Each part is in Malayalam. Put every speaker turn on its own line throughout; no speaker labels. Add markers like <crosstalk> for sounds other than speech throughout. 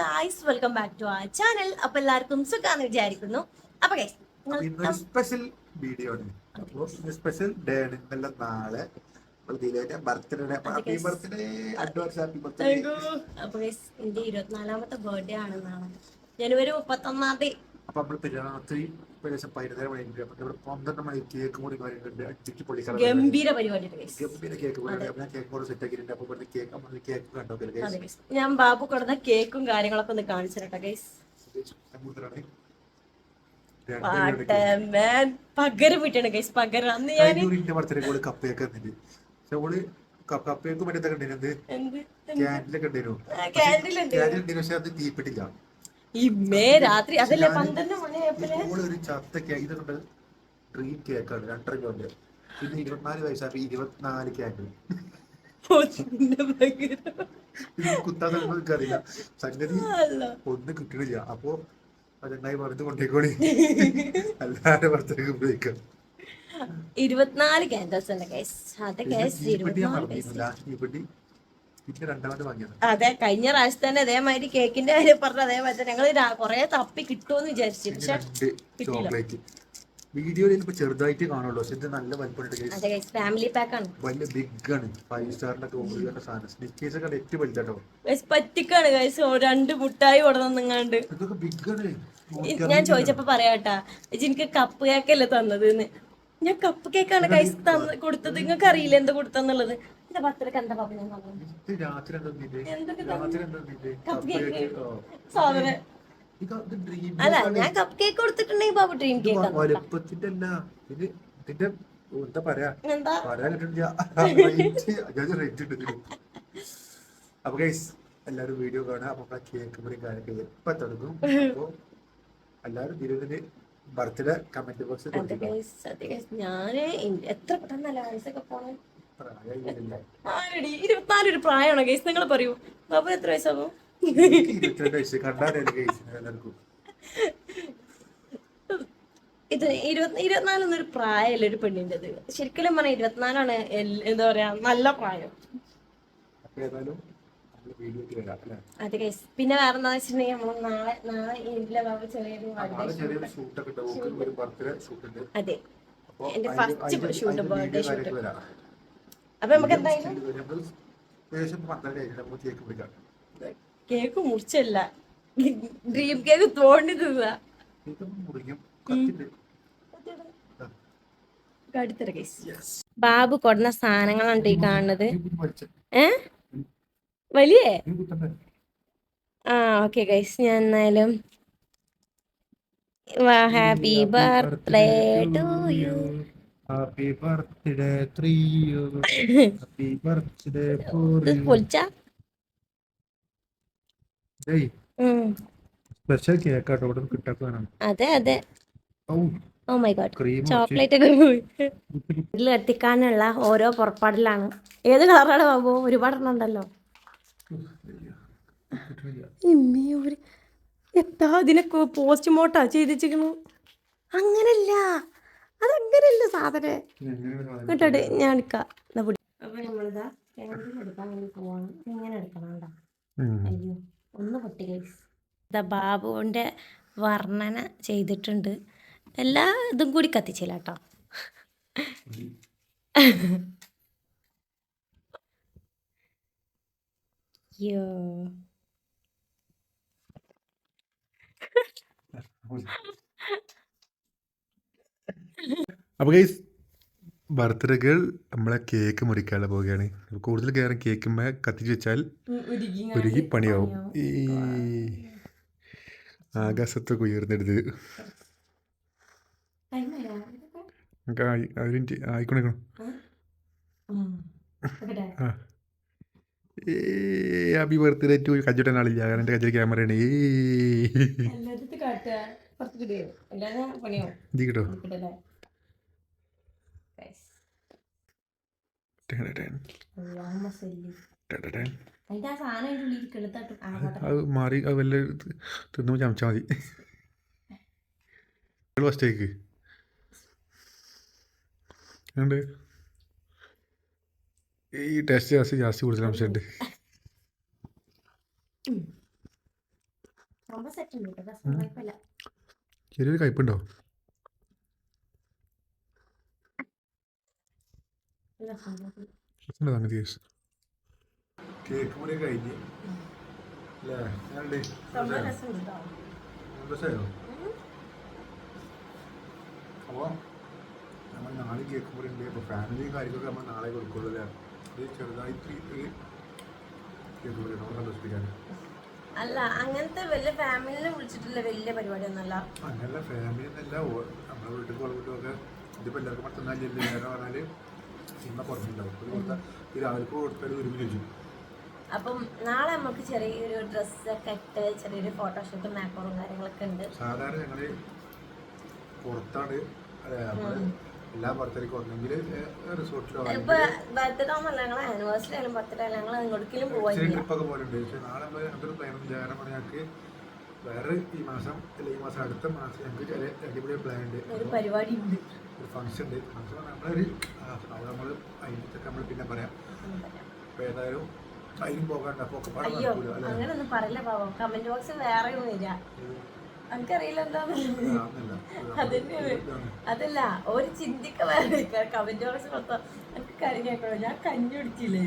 ഗായ്സ് വെൽക്കം ബാക്ക് ടു ആ ചാനൽ അപ്പൊ എല്ലാവർക്കും സുഖാന്ന് വിചാരിക്കുന്നു. അപ്പൊ
സ്പെഷ്യൽ വീഡിയോ ആണ്. സ്പെഷ്യൽ ഡേ ആണ്. നാളെ.
അപ്പൊ എന്റെ ഇരുപത്തിനാലാമത്തെ ബർത്ത്ഡേ ആണെന്നാണ്. ജനുവരി മുപ്പത്തൊന്നാം തീയതി.
ഏകദേശം പതിനൊന്നര മണിക്ക് അപ്പൊ ഇവിടെ പന്ത്രണ്ട് മണി കേക്ക് കൂടി കാര്യങ്ങളുണ്ട്
ഗംഭീര
ഗംഭീര കേക്ക് കൂടി ഞാൻ കേക്ക് കൂടെ സെറ്റ് ആക്കിയിട്ടുണ്ട്. അപ്പോൾ ഇവിടുത്തെ കേക്ക് നമ്മൾ കേക്ക് കണ്ടോ
ഞാൻ ബാബു കൊടുത്ത കേക്കും കാര്യങ്ങളൊക്കെ ഒന്ന് കാണിച്ചു ഗൈസ് പകരം വിട്ടാണ് ഗൈസ് പകരം. അന്ന് ഞാൻ
കപ്പയൊക്കെ തന്നിട്ട് പക്ഷെ ഓൾ ക- കപ്പയൊക്കെ മറ്റേ കണ്ടിരുന്നത്
എന്ത്?
ക്യാൻഡിലൊക്കെ ഉണ്ടായിരുന്നു
ക്യാൻഡിൽ ഉണ്ട്
ക്യാൻഡിൽ ഉണ്ടായിരുന്നു പക്ഷെ അത് തീപ്പെട്ടില്ല.
ഈ മേ രാത്രി അതല്ലേ പന്ത്രണ്ട്
ഒരു ചത്ത കേക്ക് ഇതുണ്ട് ഡ്രീം കേക്കാണ് രണ്ടര കിലോന്റെ പിന്നെ ഇരുപത്തിനാല് വയസ്സാക്കി ഇരുപത്തിനാല് കേക്ക് കുത്താൻ അറിയില്ല സംഗതി ഒന്നും കിട്ടണില്ല. അപ്പോ അതെന്നായി മറന്ന് കൊണ്ടേക്കോളി അല്ലാതെ പുറത്തേക്ക് ഉപയോഗിക്കാം.
ഇരുപത്തിനാല് ക്യാൻഡൽസ് ഉണ്ട് ഗൈസ് അതെ ഗൈസ് ഇരുപത്തിനാല് അതെ കഴിഞ്ഞ പ്രാവശ്യം തന്നെ അതേമാതിരി കേക്കിന്റെ കാര്യം പറഞ്ഞ അതേമാതിരി ഞങ്ങൾ കൊറേ തപ്പി കിട്ടുമെന്ന് വിചാരിച്ചു. പക്ഷെ
ചോക്ലേറ്റ്. വീഡിയോയിൽ ഇപ്പൊ ചെറുതായിട്ട് കാണുള്ളൂ. പക്ഷെ ഇത് നല്ല വലിപ്പമുണ്ട്
ഫാമിലി പാക്ക് ആണ്.
വലിയ ബിഗ് ആണ്. ഫൈവ് സ്റ്റാറിന്റെ ഒക്കെ സാധനം. സ്നിക്കേഴ്സ് ഒക്കെ ഏറ്റവും വലുതാട്ടോ
പറ്റിക്കാണ് ഗൈസ് രണ്ട് മുട്ടായി കൊടുന്നെങ്ങാണ്ട്
ഇതൊക്കെ ബിഗ് ആണ്.
ഞാൻ ചോദിച്ചപ്പോ പറയാട്ടാ എനിക്ക് കപ്പ് കേക്കല്ലേ തന്നത് ഞാൻ കപ്പ് കേക്കാണ് ഗൈസ് തന്ന കൊടുത്തത്. നിങ്ങൾക്ക് അറിയില്ല എന്താ കൊടുത്തെന്നുള്ളത്? എന്താ പാപ്പ ഞാൻ അല്ല ഞാൻ കപ്പ് കേക്ക് കൊടുത്തിട്ടുണ്ടെങ്കിൽ ബാബു ഡ്രീം കേക്ക്
വ- വലുപ്പത്തിന്റെ അല്ല ഇത് ഇതിന്റെ എന്താ പറയാ? പറയാൻ റേറ്റ് ഉണ്ട് അപ്പൊ ഗൈസ് എല്ലാരും വീഡിയോ കാണാം അപ്പൊ കേക്ക് മുറി കാര്യമൊക്കെ എപ്പ തുടങ്ങും. അപ്പൊ എല്ലാരും ഇതിന് ബർത്ത്ഡേ കമന്റ് ബോക്സിൽ
ഗൈസ് ഞാൻ എത്ര പെട്ടെന്നല്ല വയസ്സൊക്കെ പോണേ. ആരടി? ഇരുപത്തിനാല് ഒരു പ്രായമാണോ ഗൈസ് നിങ്ങൾ പറയൂ. ബാബു എത്ര വയസ്സാകും ഇത് ഇരുപത്തി ഇരുപത്തിനാലൊന്നും ഒരു പ്രായമല്ല ഒരു പെണ്ണിന്റെത് ശരിക്കും പറഞ്ഞാൽ ഇരുപത്തിനാലാണ് എന്താ പറയാ നല്ല പ്രായം. അതെ ഗൈസ് പിന്നെ വേറെ എന്താ വെച്ചിട്ടുണ്ടെങ്കിൽ നമ്മൾ നാളെ നാളെ ബാബു ചെറിയൊരു.
ഷൂട്ടൊക്കെ ഉണ്ട് ഓക്ക് ഒരു ബർത്ത്ഡേ ഷൂട്ട്
അതെ.
അപ്പൊ
നമുക്ക് എന്തായാലും
കേക്ക്
മുറിച്ചല്ല. ഡ്രീം കേക്ക് തോണ്ടി തിന്ന. ബാബു കൊടുന്ന സാധനങ്ങളുണ്ട് ഈ കാണുന്നത്. ഏ? വലിയ? ആ ഓക്കെ ഗൈസ് ഞാൻ എന്നാലും happy birthday to you
happy birthday three happy birthday four special cake ആട്ടോ ഇവിടെ കിട്ടാക്കാനാണ്
അതെ അതെ. ഓ മൈ ഗോഡ് ചോക്ലേറ്റ് ഒക്കെ. പോയി. ഇതിൽ എത്തിക്കാനുള്ള ഓരോ പുറപ്പാടിലാണ്. ഏത് കളറാണ് ബാബു? ഒരുപാടെണ്ണം ഉണ്ടല്ലോ. ഇമ്മേ ഒരു എത്താ അതിനൊക്കെ പോസ്റ്റ് മോട്ടാ ചെയ്തിരിക്കുന്നു അങ്ങനല്ല. അതങ്ങനല്ല സാധനം. കേട്ടോ ഞാൻ എടുക്കാം. അപ്പൊ നമ്മളിതാ വേണ്ടി പോവാണ്. ഇങ്ങനെ എടുക്കണം കേട്ടോ. അയ്യോ ഒന്ന് പൊട്ടി ഗൈസ് ഇതാ ബാബുവിന്റെ വർണന ചെയ്തിട്ടുണ്ട്. എല്ലാ ഇതും കൂടി കത്തിച്ചില്ല കേട്ടോ. അയ്യോ.
അപ്പൊ ഈ ബർത്ത്ഡേ ഗേൾ നമ്മളെ കേക്ക് മുറിക്കാനുള്ള പോവുകയാണ്. കൂടുതൽ കയറി കേക്കുമ്പോൾ കത്തിച്ച് വെച്ചാൽ ഉരുകി പണിയാവും. ഈ ആകാശത്തൊക്കെ ഉയർന്നെടുത്ത് നമുക്ക് ആയി- ഒരു മിനിറ്റ് ആയിക്കൊണ്ടിരിക്കണം. ആ? ഏ ഹാപ്പി ബർത്ത്ഡേ ടു കജ്ജട്ടൻ ആളില്ല. കാരണം എന്റെ കജ്ജിൽ ക്യാമറയാണ് ഏ ഇത് കേട്ടോ ടെൻ, ടെൻ, ടെൻ, ടെൻ.
അതിന്റെ ആ സാധനം അതിന്റെ ഉള്ളിൽ ഇരിക്കണത് തട്ടും. ആ, പോട്ടെ.
അത് മാറി അത് വല്ല തിന്നു ചമച്ചാൽ മതി. ഫസ്റ്റേക്ക് ഉണ്ട് ഈ ടേസ്റ്റ് ജാസ്തി ജാസ്തി കൂടുതൽ അംശമുണ്ട് ചെറിയൊരു കയ്പുണ്ടോ
നല്ല സംഭവം
രസമുണ്ട് സംഗതി കേസ് കേക്ക് മുറി കഴിഞ്ഞ്. അപ്പോൾ നമ്മൾ നാളെ കേക്ക് മുറി ഉണ്ട്. അപ്പോൾ ഫാമിലിയും കാര്യങ്ങളൊക്കെ നമ്മൾ നാളെ കൊടുക്കുള്ളൂ അല്ലേ? അത് ചെറുതായിട്ട് ഒരു കേക്ക് മുറി നമ്മൾ സന്തോഷിപ്പിക്കാൻ.
അല്ല അങ്ങനത്തെ വലിയ ഫാമിലിനെ വിളിച്ചിട്ടുള്ള വലിയ ഒന്നല്ല
അങ്ങനെ ഫാമിലി എന്നല്ല നമ്മുടെ വീട്ടിൽ കുളവിട്ടൊക്കെ ഇതിപ്പോ എല്ലാവർക്കും മറ്റന്നാളില്ലേ? നേരെ സിനിമ കുറഞ്ഞിട്ടുണ്ടാവും ഒരു കൊടുത്താൽ രാവിലെ കൊടുത്താൽ ഒരുമിച്ച് വെച്ചു
അപ്പം നാളെ നമുക്ക് ചെറിയൊരു ഡ്രസ്സൊക്കെ ഇട്ട് ചെറിയൊരു ഫോട്ടോഷൂട്ടും മേക്കറും കാര്യങ്ങളൊക്കെ ഉണ്ട്.
സാധാരണ ഞങ്ങൾ പുറത്താണ് എല്ലാ പുറത്തേക്ക് ഒന്നെങ്കിൽ റിസോർട്ടിലോ
ഇപ്പൊ ബർത്ത്ഡേ ഒന്നല്ല ഞങ്ങൾ ആനിവേഴ്സറി ആയാലും ബർത്ത്ഡേ ആയാലും ഞങ്ങൾ എങ്ങോട്ടെങ്കിലും
ചെറിയ
പോവാനില്ല
ട്രിപ്പൊക്കെ പോലുണ്ട് പക്ഷെ നാളെ നമ്മൾ അതൊരു പ്ലാൻ കാരണം ഞങ്ങൾക്ക് വേറെ ഈ മാസം അല്ല ഈ മാസം അടുത്ത മാസം ഞങ്ങൾക്ക് ചില അടിപൊളി പ്ലാൻ ഉണ്ട്.
ഒരു പരിപാടി ഉണ്ട്.
ഒരു ഫംഗ്ഷൻ ഉണ്ട്. ഫംഗ്ഷൻ നമ്മളൊരു അത് നമ്മൾ അതിനൊക്കെ നമ്മൾ പിന്നെ പറയാം. അപ്പോൾ ഏതായാലും അതിനും പോകാണ്ട് അപ്പോൾ ഒക്കെ പാടെ
അയ്യോ
നടക്കൂല അല്ലേ?
അങ്ങനൊന്നും പറയില്ല പാവം. കമന്റ് ബോക്സ് വേറെ വരിക എനിക്കറിയില്ല എന്താന്ന്.
അതല്ല.
ഒരു ചിന്തിക്ക വേറെ. കമന്റ് ബോക്സ് മൊത്തം എനിക്ക് കാര്യം കേൾക്കണോ? ഞാൻ കഞ്ഞി കുടിച്ചില്ലേ?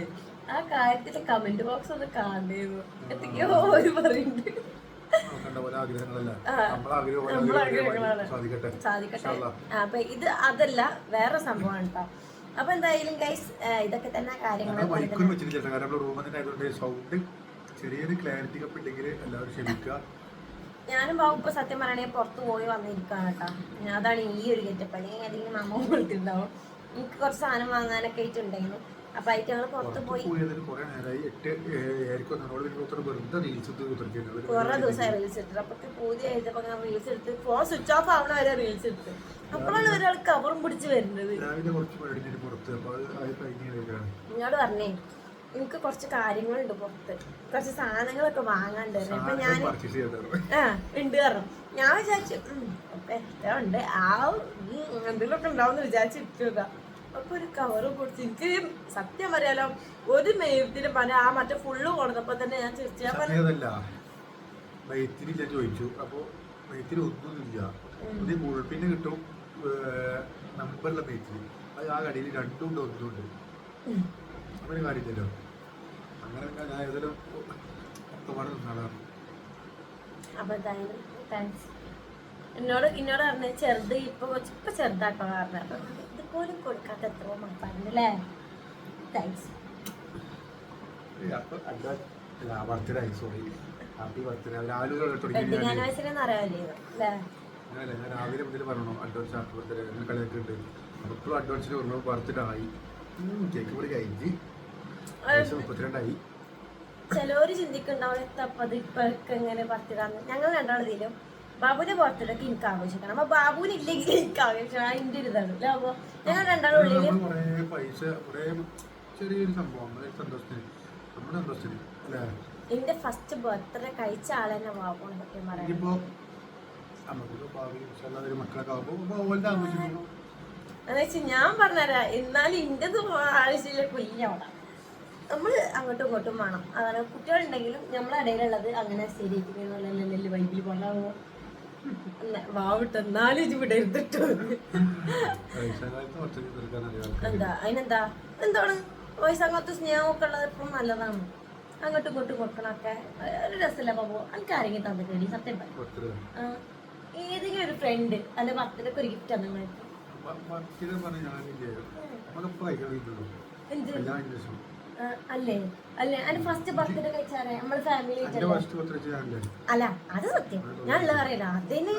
ആ കാര്യത്തിൽ കമന്റ് ബോക്സ് ഒന്ന് കാണേന്നു എന്തൊക്കെയോ ഒരു പറയുന്നുണ്ട്.
സാധിക്കട്ടെ?
അപ്പൊ ഇത് അതല്ല വേറെ സംഭവമാണ് കേട്ടോ അപ്പൊ എന്തായാലും ഗൈസ് ഇതൊക്കെ തന്നെ കാര്യങ്ങൾ
ചെറിയൊരു ക്ലാരിറ്റി ഒക്കെ ഉണ്ടെങ്കിൽ എല്ലാവരും ക്ഷമിക്കുക.
ഞാനും ബാബു ഇപ്പൊ സത്യം പറയണേ പുറത്ത് പോയി വന്നിരിക്കാണ് കേട്ടോ ഞാൻ അതാണ് ഈ ഒരു ഗെറ്റപ്പ് അല്ലെങ്കിൽ ഏതെങ്കിലും അമ്മ കൊടുത്തിട്ടുണ്ടാവും എനിക്ക് കുറച്ച് സാധനം വാങ്ങാനൊക്കെ ആയിട്ടുണ്ടായിരുന്നു. അപ്പൊ ആയിട്ട് ഞങ്ങൾ പുറത്ത് പോയി.
കുറെ
ദിവസമായി റീൽസ് എടുത്തിട്ട്. അപ്പൊ പൂതി ഞാൻ റീൽസ് എടുത്ത്. ഫോൺ സ്വിച്ച് ഓഫ് ആവണ വരെ റീൽസ് എടുത്ത്. അപ്പോഴാണ് ഒരാൾ കവറും പിടിച്ച് വരുന്നത്. എന്നോട് പറഞ്ഞേ. എനിക്ക് കുറച്ച് കാര്യങ്ങളുണ്ട് പുറത്ത്. കുറച്ച് സാധനങ്ങളൊക്കെ വാങ്ങാണ്ട് അപ്പൊ ഞാൻ ആ ഉണ്ട് കാരണം ഞാൻ വിചാരിച്ചു ഉണ്ട് ആ എന്തെങ്കിലുമൊക്കെ ഉണ്ടാവും വിചാരിച്ചിരിക്കുക അപ്പൊ ഒരു കവറ് കൊടുത്ത് എനിക്ക് സത്യം പറയാലോ ഒരു മെയ്യത്തിന് പന ആ മറ്റേ ഫുള്ള് കൊടുത്തപ്പോ തന്നെ ഞാൻ ചിരിച്ചു ഞാൻ പറഞ്ഞു
അതല്ല. ഞാൻ ചോദിച്ചു. അപ്പോൾ മൈത്തിരി ഒന്നുമില്ല ഇത് ഗൂഗിൾ പിന്നെ കിട്ടും നമ്പറിലെ മൈത്തിരി. അത് ആ കടയിൽ രണ്ടും ഉണ്ട് ഒന്നും ഉണ്ട്. അങ്ങനെ കാര്യമില്ലല്ലോ. അങ്ങനെ ഞാൻ ഏതായാലും നിന്നാളാണ്
അപ്പൊ താങ്ക്സ് എന്നോട് ഇന്നോട് പറഞ്ഞ ചെറുത് ഇപ്പൊ ഇപ്പൊ ചെറുതാട്ടോ ഇതുപോലും കൊടുക്കാത്ത എത്രയോ മക്കളല്ലേ താങ്ക്സ്
രാവിലെ മുതൽ പറഞ്ഞു അഡ്വാൻസ് ഹാപ്പി ബർത്ത്ഡേ അങ്ങനെ കളിയൊക്കെ ഉണ്ട് അപ്പോൾ ഇപ്പോഴും അഡ്വാൻസിന് പറഞ്ഞു ബർത്ത്ഡേ ആയി. കേക്ക് പൊടി കഴിഞ്ഞ്. ഏകദേശം മുപ്പത്തിരണ്ടായി.
ചിലവര് ചിന്തിക്കുന്നുണ്ടാവും എത്തപ്പത് ഇപ്പൊക്കെ എങ്ങനെ ഞങ്ങൾ രണ്ടാളതിലും ബാബുവിന്റെ ബർത്ത്ഡേക്ക് എനിക്ക് ആഘോഷിക്കണം അപ്പൊ ബാബുവിന് ഇല്ലെങ്കിൽ എനിക്ക് ആഘോഷിക്കണം അതിന്റെ ഒരു ഇതാണ്. അല്ലേ അപ്പൊ ഞങ്ങൾ രണ്ടാളും എന്റെ ഫസ്റ്റ് ബർത്ത്ഡേ കഴിച്ച ആളെ ബാബുവിനെ പറയാം എന്ന് വെച്ചാൽ ഞാൻ പറഞ്ഞുതരാം. എന്നാലും ഇന്റത് ആവശ്യമില്ല. കുഞ്ഞവിടെ നമ്മൾ അങ്ങോട്ടും ഇങ്ങോട്ടും വേണം. അതാണ് കുട്ടികളുണ്ടെങ്കിലും നമ്മളെ ഇടയിലുള്ളത് അങ്ങനെ ശരിയായിരിക്കുന്നുള്ള വൈബിൽ കൊണ്ടാവോ വാവിട്ട് എന്നാലും ഇവിടെ ഇരുന്നിട്ട്. എന്താ? അതിനെന്താ? എന്താണ്? വയസ്സങ്ങോട്ട് സ്നേഹമൊക്കെ ഉള്ളത് എപ്പോഴും നല്ലതാണ്. അങ്ങോട്ടും ഇങ്ങോട്ടും കൊടുക്കണൊക്കെ. ഒരു രസമില്ല ബാബു എനിക്ക് ആരെങ്കിലും തന്നിട്ട് സത്യം പറ.
ബർത്ത്ഡേ
ഏതെങ്കിലും ഒരു ഫ്രണ്ട് അല്ലെ ബർത്ത്ഡേക്ക് ഒരു ഗിഫ്റ്റ് തന്നെ
വീട്ടുള്ളൂ
എന്ത്? അല്ലേ? അല്ലേ? അതിന് ഫസ്റ്റ് ബർത്ത്ഡേ കഴിച്ചാറേ നമ്മൾ ഫാമിലി അല്ല അത് സത്യം. ഞാൻ ഉള്ളത് അറിയില്ല. അതിന്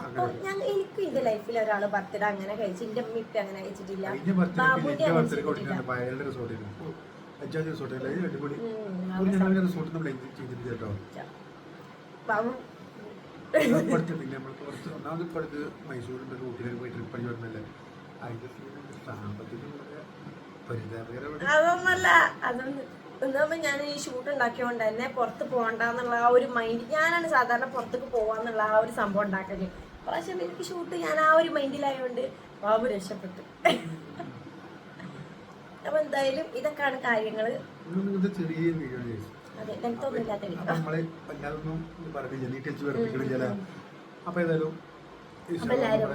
അപ്പൊ ഞാൻ എനിക്ക് എന്റെ ലൈഫിൽ ഒരാൾ ബർത്ത്ഡേ അങ്ങനെ കഴിച്ചു. എന്റെ അമ്മ ഇപ്പൊ അങ്ങനെ കഴിച്ചിട്ടില്ല.
ബാബുന്റെ
ബാബു.
പിന്നെ കുറച്ച് ഒന്നാമത് ഇപ്പോൾ അടുത്ത് മൈസൂരിന്റെ ഊട്ടിലേക്ക് പോയി ട്രിപ്പ് അടി വരുന്നല്ലേ അതിന്റെ സാമ്പത്തികം വളരെ
അതൊന്നല്ല അതൊന്നും ഒന്നാമത് ഞാൻ ഈ ഷൂട്ട് ഉണ്ടാക്കിയോണ്ട് തന്നെ പുറത്ത് പോകണ്ടെന്നുള്ള ആ ഒരു മൈൻഡ് ഞാനാണ് സാധാരണ പുറത്തേക്ക് പോവാന്നുള്ള ആ ഒരു സംഭവം ഉണ്ടാക്കൽ. പ്രാവശ്യം എനിക്ക് ഷൂട്ട് ഞാൻ ആ ഒരു മൈൻഡിലായതുകൊണ്ട് ബാബു രക്ഷപ്പെട്ടു. അപ്പൊ എന്തായാലും ഇതൊക്കെയാണ്
ചെയ്തു
അതെ ലെങ്ത് ഒന്നും ഇല്ലാത്ത
അപ്പൊ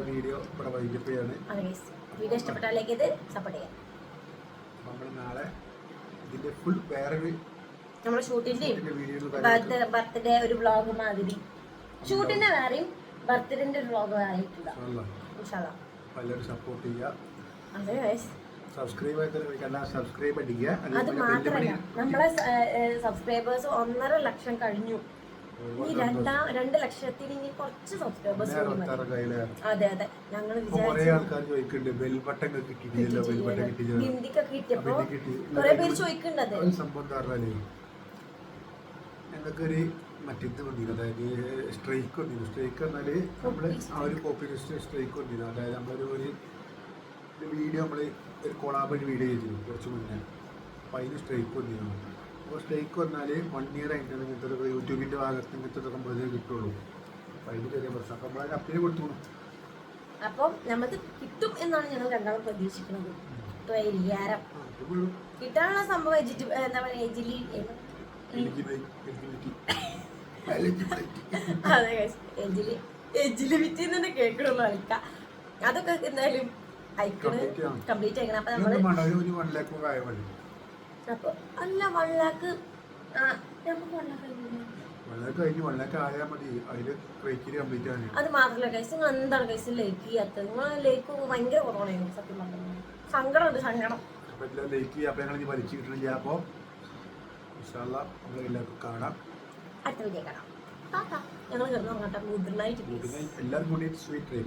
വീഡിയോ. ഇത് സപ്പോർട്ട് ചെയ്യാം
നമ്മൾ നാളെ ഇതിന്റെ ഫുൾ വേറൊരു
നമ്മൾ
ഷൂട്ടിന്റെ
ബർത്ത്ഡേ ഒരു വ്ളോഗ് മാതിരി. ഷൂട്ടിന്റെ വേറെയും ബർത്ത്ഡേന്റെ ഒരു വ്ളോഗ് ആയിട്ടുള്ള ഇൻഷാല്ലാ
എല്ലാവരും സപ്പോർട്ട് ചെയ്യുക
അതെ
സബ്സ്ക്രൈബ് സബ്സ്ക്രൈബ് അടിക്കുക.
അത് മാത്രമല്ല നമ്മളെ സബ്സ്ക്രൈബേഴ്സ് ഒന്നര ലക്ഷം കഴിഞ്ഞു. രണ്ടാം രണ്ട് ലക്ഷത്തിന് ഇനി കുറച്ച് സബ്സ്ക്രൈബേഴ്സ് കൂടി മതി. അതെ അതെ. ഞങ്ങൾ വിചാരിച്ചു കിട്ടിയപ്പോ. കുറെ പേര് ചോദിക്കുന്നുണ്ട്
ഞങ്ങൾക്കൊരു മറ്റിത് വന്നിരുന്നു അതായത് സ്ട്രൈക്ക് വന്നിരുന്നു. സ്ട്രൈക്ക് എന്നാൽ നമ്മൾ ആ ഒരു കോപ്പി സ്ട്രൈക്ക് വന്നിരുന്നു. അതായത് നമ്മളൊരു ഒരു വീഡിയോ നമ്മൾ ഒരു കൊളാബ് വീഡിയോ ചെയ്തിരുന്നു കുറച്ച് മുന്നേ. അപ്പൊ അതിന് സ്ട്രൈക്ക് വന്നിരുന്നു. സ്ട്രൈക്ക് വന്നാൽ വൺ ഇയർ ആയിട്ടാണ് ഇങ്ങനത്തെ യൂട്യൂബിന്റെ ഭാഗത്ത് ഇങ്ങനത്തെ നമ്മളത് കിട്ടുള്ളൂ. അപ്പോൾ അതിന് ചെറിയ പ്രശ്നം. അപ്പോൾ നമ്മൾ അപ്പീൽ കൊടുത്തു.
അപ്പം നമുക്ക് കിട്ടും എന്നാണ് ഞങ്ങൾ രണ്ടാളും പ്രതീക്ഷിക്കുന്നത്. പരിഹാരം കിട്ടാനുള്ള സംഭവം എന്താ പറയുക എജിലി
Eligibility. Eligibility. <laughs> Eligibility.
അതെ എജിലി എജിലിബിറ്റി തന്നെ കേൾക്കണമെന്ന് കളിക്കാം അതൊക്കെ എന്തായാലും അയക്കണ്. കംപ്ലീറ്റ് ആയിക്കണം അപ്പൊ നമ്മൾ
ഇതൊന്നും വേണ്ട, ഒരു- ഒരു വൺ ലാക്ക് ഒക്കെ ആയാൽ മതി.
അപ്പൊ അല്ല വൺ ലാക്ക് അത് മാത്രമല്ല കൈസ് നിങ്ങൾ എന്താണ് കൈസ് ലേക്ക് ചെയ്യാത്തത് നിങ്ങൾ ലേക്ക് ഭയങ്കര കുറവാണ് സത്യം പറഞ്ഞത് സങ്കടമുണ്ട് സങ്കടം.
അപ്പോൾ ലേക്ക് ചെയ്യുക അപ്പോൾ വലിച്ചു കിട്ടണില്ല അപ്പോൾ എല്ലാവർക്കും കാണാം.
അടുത്ത വീഡിയോ കാണാം. ഞങ്ങൾ കിടന്നു നോക്കട്ടെ ഗുഡ് നൈറ്റ്
എല്ലാവർക്കും സ്വീറ്റ്